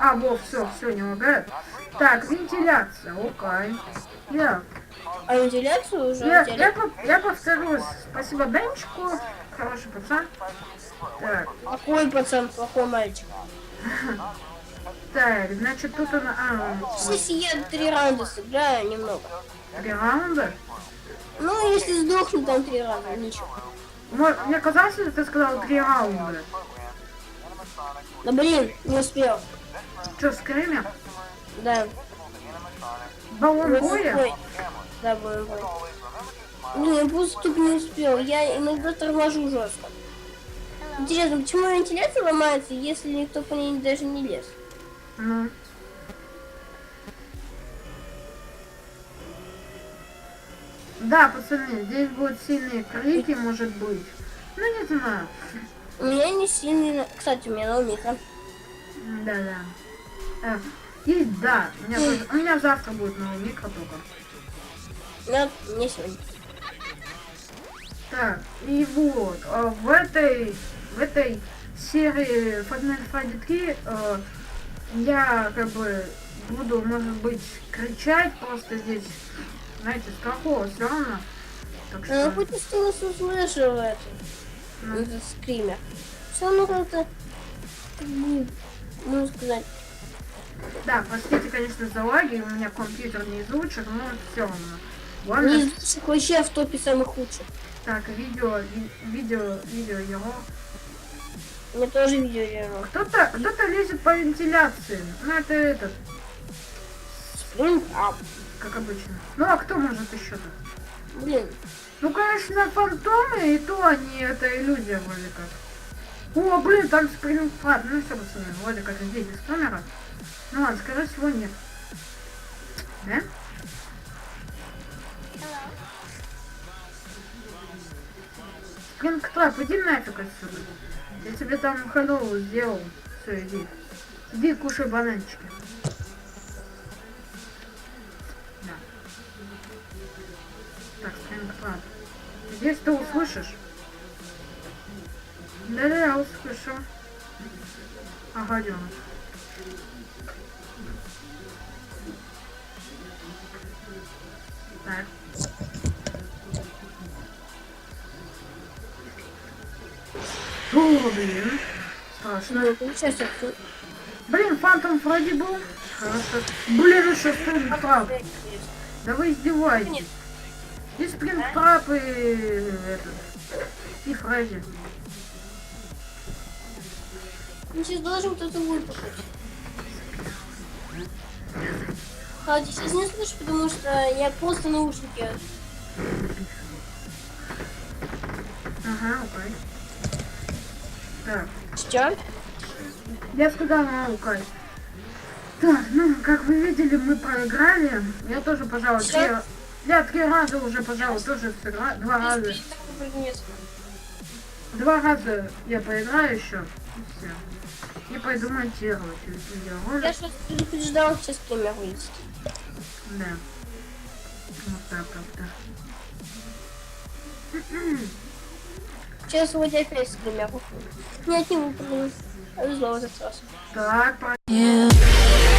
А, вот, все, все, не лагает. Так, вентиляция, окей. Я, А вентиляцию уже я, я, я повторюсь. Спасибо Бенчику. Хороший пацан. Так, Плохой пацан, плохой мальчик. так, значит, тут он... А, Если я три раунда сыграю, немного. три раунда. Ну, если сдохну, там три раза, ничего. Мне казалось, что ты сказал три раунда. Да блин, не успел. Что, скример? Да. Баллон боя? Да, бой. Блин, я просто тупо не успел. Я иногда торможу жестко. Интересно, почему вентиляция ломается, если никто по ней даже не лез? Ну. Да, пацаны, здесь будут сильные крики, может быть. Ну, не знаю. У меня не сильный... Кстати, у меня на микро. Да-да. Э, И да, у меня, тоже- у меня завтра будет новый микро только. Но не сегодня. Так, и вот, э, в этой, в этой серии Final Fantasy 3 э, я как бы буду, может быть, кричать просто здесь, знаете, страхово все равно. Так Ну, что, хоть и стилус услышал это. Ну, этот скример. Все как-то... как бы, Можно сказать. да, простите, конечно, за лаги, у меня компьютер не из лучших, но все равно. Ладно, Не из лучших, вообще в топе самых худших. так, видео, ви- видео, видео его. Меня тоже видео делал. Кто-то, кто-то лезет по вентиляции. Ну, это этот, Блин, а, как обычно. Ну, а кто может еще-то? Блин. Ну, конечно, фантомы, и то они, это иллюзия вроде как. О, блин, там спринтфат. Ну все, пацаны, вроде как здесь без камера. Ну ладно, скорее всего нет. Да? Спрингтрап, иди нафиг отсюда. Я тебе там хеллоу сделал. Все, иди. Иди кушай бананчики. Так, спрингтрап. Здесь ты услышишь? Да, да, я услышу. Ага, Дёна. Так. О, блин. Страшно. Ну. Блин, Фантом Фредди был. Хорошо. Блин, еще спрингтрап. Да вы издеваетесь. И спрингтрап, и этот. И Фредди. Ну, сейчас должен кто-то выпахать. Кстати, сейчас не слышу, потому что я просто наушники. Ага, окей. Так. Что? Я сказала наука. Так, ну, как вы видели, мы проиграли. Я тоже, пожалуй, три... Всё? Я три раза уже, пожалуй, тоже сыграл. Два раза. Два раза я поиграю еще. И все. И пойду монтировать Я видеоролик. сейчас предупреждал, сейчас стример выйдет. Да. Вот так как-то. Сейчас вот опять стример выходит. Нет, не выпрыгнул. Повезло в этот раз. Так, по- You